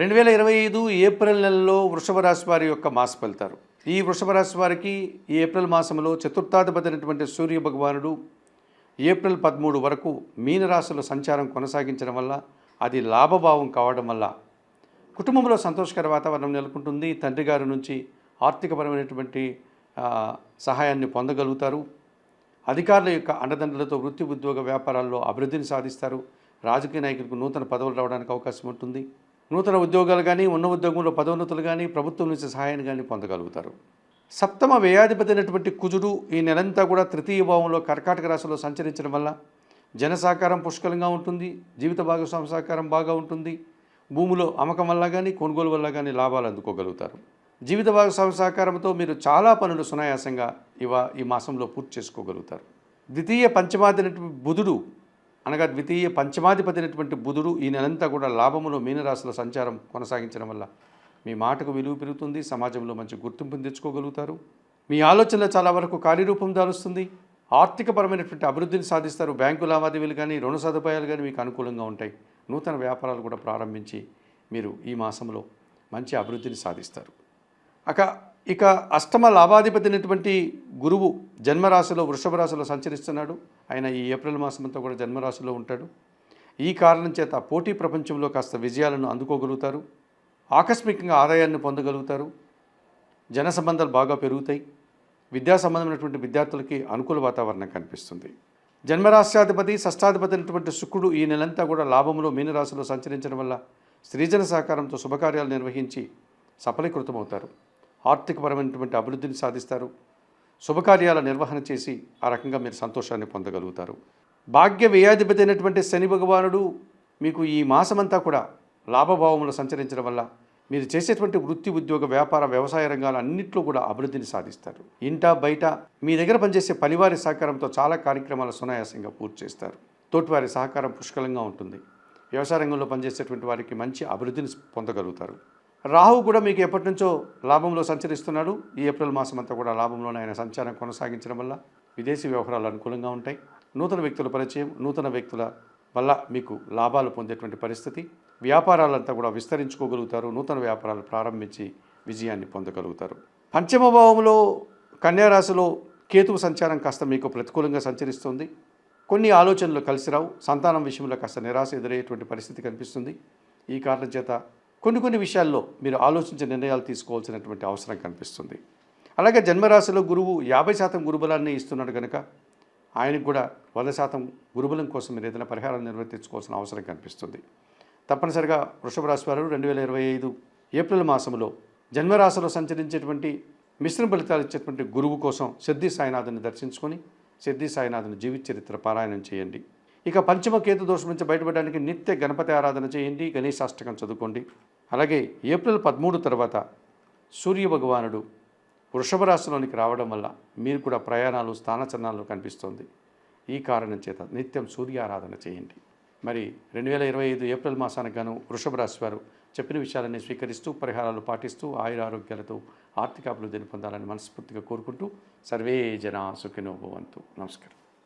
రెండు వేల ఇరవై ఐదు ఏప్రిల్ నెలలో వృషభ రాశి వారి యొక్క మాస ఫలితాలు. ఈ వృషభ రాశి వారికి ఈ ఏప్రిల్ మాసంలో చతుర్థాధిపతినటువంటి సూర్య భగవానుడు ఏప్రిల్ పదమూడు వరకు మీనరాశిలో సంచారం కొనసాగించడం వల్ల అది లాభభావం కావడం వల్ల కుటుంబంలో సంతోషకర వాతావరణం నెలకొంటుంది. తండ్రి గారి నుంచి ఆర్థికపరమైనటువంటి సహాయాన్ని పొందగలుగుతారు. అధికారుల యొక్క అండదండలతో వృత్తి ఉద్యోగ వ్యాపారాల్లో అభివృద్ధిని సాధిస్తారు. రాజకీయ నాయకులకు నూతన పదవులు రావడానికి అవకాశం ఉంటుంది. నూతన ఉద్యోగాలు కానీ ఉన్న ఉద్యోగంలో పదోన్నతులు కానీ ప్రభుత్వం నుంచి సహాయాన్ని కానీ పొందగలుగుతారు. సప్తమ వ్యయాధిపతి అయినటువంటి కుజుడు ఈ నెలంతా కూడా తృతీయ భావంలో కర్కాటక రాశిలో సంచరించడం వల్ల జన సహకారం పుష్కలంగా ఉంటుంది జీవిత భాగస్వామి సహకారం బాగా ఉంటుంది భూములో అమ్మకం వల్ల కానీ కొనుగోలు వల్ల కానీ లాభాలు అందుకోగలుగుతారు. జీవిత భాగస్వామి సహకారంతో మీరు చాలా పనులు సునాయాసంగా ఇవా ఈ మాసంలో పూర్తి చేసుకోగలుగుతారు. ద్వితీయ పంచమాది బుధుడు అనగా ద్వితీయ పంచమాధిపతి అయినటువంటి బుధుడు ఈ నెలంతా కూడా లాభములో మీనరాశిలో సంచారం కొనసాగించడం వల్ల మీ మాటకు విలువ పెరుగుతుంది సమాజంలో మంచి గుర్తింపును తెచ్చుకోగలుగుతారు. మీ ఆలోచనలు చాలా వరకు కార్యరూపం దాలుస్తుంది ఆర్థికపరమైనటువంటి అభివృద్ధిని సాధిస్తారు. బ్యాంకు లావాదేవీలు కానీ రుణ సదుపాయాలు కానీ మీకు అనుకూలంగా ఉంటాయి. నూతన వ్యాపారాలు కూడా ప్రారంభించి మీరు ఈ మాసంలో మంచి అభివృద్ధిని సాధిస్తారు. అక ఇక అష్టమ లాభాధిపతినటువంటి గురువు జన్మరాశిలో వృషభ రాశిలో సంచరిస్తున్నాడు. ఆయన ఈ ఏప్రిల్ మాసమంతా కూడా జన్మరాశిలో ఉంటాడు. ఈ కారణం చేత పోటీ ప్రపంచంలో కాస్త విజయాలను అందుకోగలుగుతారు. ఆకస్మికంగా ఆదాయాన్ని పొందగలుగుతారు. జన సంబంధాలు బాగా పెరుగుతాయి. విద్యా సంబంధమైనటువంటి విద్యార్థులకి అనుకూల వాతావరణం కనిపిస్తుంది. జన్మరాశ్యాధిపతి షష్టాధిపతి అయినటువంటి శుక్రుడు ఈ నెలంతా కూడా లాభంలో మీనరాశిలో సంచరించడం వల్ల స్త్రీజన సహకారంతో శుభకార్యాలు నిర్వహించి సఫలీకృతమవుతారు. ఆర్థికపరమైనటువంటి అభివృద్ధిని సాధిస్తారు. శుభకార్యాల నిర్వహణ చేసి ఆ రకంగా మీరు సంతోషాన్ని పొందగలుగుతారు. భాగ్య వ్యయాధిపతి అయినటువంటి శని భగవానుడు మీకు ఈ మాసమంతా కూడా లాభభావములు సంచరించడం వల్ల మీరు చేసేటువంటి వృత్తి ఉద్యోగ వ్యాపార వ్యవసాయ రంగాలు అన్నింటిలో కూడా అభివృద్ధిని సాధిస్తారు. ఇంట బయట మీ దగ్గర పనిచేసే పనివారి సహకారంతో చాలా కార్యక్రమాలు సునాయాసంగా పూర్తి చేస్తారు. తోటివారి సహకారం పుష్కలంగా ఉంటుంది. వ్యవసాయ రంగంలో పనిచేసేటువంటి వారికి మంచి అభివృద్ధిని పొందగలుగుతారు. రాహు కూడా మీకు ఎప్పటి నుంచో లాభంలో సంచరిస్తున్నాడు. ఈ ఏప్రిల్ మాసం అంతా కూడా లాభంలోనే ఆయన సంచారం కొనసాగించడం వల్ల విదేశీ వ్యవహారాలు అనుకూలంగా ఉంటాయి. నూతన వ్యక్తుల పరిచయం నూతన వ్యక్తుల వల్ల మీకు లాభాలు పొందేటువంటి పరిస్థితి. వ్యాపారాలంతా కూడా విస్తరించుకోగలుగుతారు. నూతన వ్యాపారాలు ప్రారంభించి విజయాన్ని పొందగలుగుతారు. పంచమ భావంలో కన్యారాశిలో కేతువు సంచారం కాస్త మీకు ప్రతికూలంగా సంచరిస్తుంది. కొన్ని ఆలోచనలు కలిసి రావు. సంతానం విషయంలో కాస్త నిరాశ ఎదురయ్యేటువంటి పరిస్థితి కనిపిస్తుంది. ఈ కారణం చేత కొన్ని కొన్ని విషయాల్లో మీరు ఆలోచించే నిర్ణయాలు తీసుకోవాల్సినటువంటి అవసరం కనిపిస్తుంది. అలాగే జన్మరాశిలో గురువు యాభై శాతం గురుబలాన్ని ఇస్తున్నాడు కనుక ఆయనకు కూడా వంద శాతం గురుబలం కోసం మీరు ఏదైనా పరిహారం నిర్వర్తించుకోవాల్సిన అవసరం కనిపిస్తుంది. తప్పనిసరిగా వృషభ రాశి వారు రెండు వేల ఇరవై ఐదు ఏప్రిల్ మాసంలో జన్మరాశిలో సంచరించేటువంటి మిశ్రమ ఫలితాలు ఇచ్చేటువంటి గురువు కోసం సిద్ధి సాయినాథుని దర్శించుకొని సిద్ధి సాయినాథుని జీవిత చరిత్ర పారాయణం చేయండి. ఇక పంచమ కేతు దోషం నుంచి బయటపడడానికి నిత్య గణపతి ఆరాధన చేయండి గణేశాష్టకం చదువుకోండి. అలాగే ఏప్రిల్ పదమూడు తర్వాత సూర్య భగవానుడు వృషభ రాశిలోనికి రావడం వల్ల మీరు కూడా ప్రయాణాలు స్థానచలనాలు కనిపిస్తుంది. ఈ కారణం చేత నిత్యం సూర్య ఆరాధన చేయండి. మరి రెండు వేల ఇరవై ఐదు ఏప్రిల్ మాసానికి గాను వృషభ రాశి వారు చెప్పిన విషయాలన్నీ స్వీకరిస్తూ పరిహారాలు పాటిస్తూ ఆయుర ఆరోగ్యాలతో ఆర్థిక అభివృద్ధిని పొందాలని మనస్ఫూర్తిగా కోరుకుంటూ సర్వే జన సుఖినోభవంతు నమస్కారం.